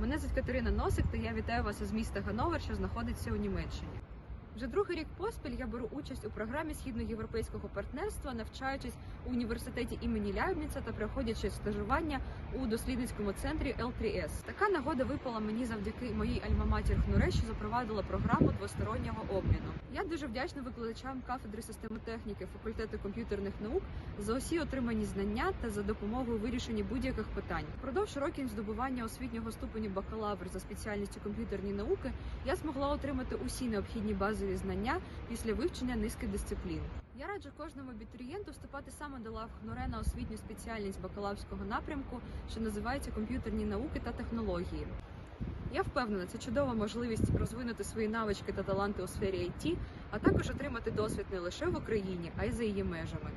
Мене звуть Катерина Носик, та я вітаю вас із міста Гановер, що знаходиться у Німеччині. Вже другий рік поспіль я беру участь у програмі східноєвропейського партнерства, навчаючись у університеті імені Ляйбніца та проходячи стажування у дослідницькому центрі L3S. Така нагода випала мені завдяки моїй альма-матір Хнуре, що запровадила програму двостороннього обміну. Я дуже вдячна викладачам кафедри системотехніки факультету комп'ютерних наук за усі отримані знання та за допомогою вирішення будь-яких питань. Впродовж років здобування освітнього ступеню бакалавр за спеціальністю комп'ютерні науки я змогла отримати усі необхідні базові знання після вивчення низки дисциплін. Я раджу кожному абітурієнту вступати саме до лав ХНОРЕ на освітню спеціальність бакалаврського напрямку, що називається комп'ютерні науки та технології. Я впевнена, це чудова можливість розвинути свої навички та таланти у сфері IT, а також отримати досвід не лише в Україні, а й за її межами.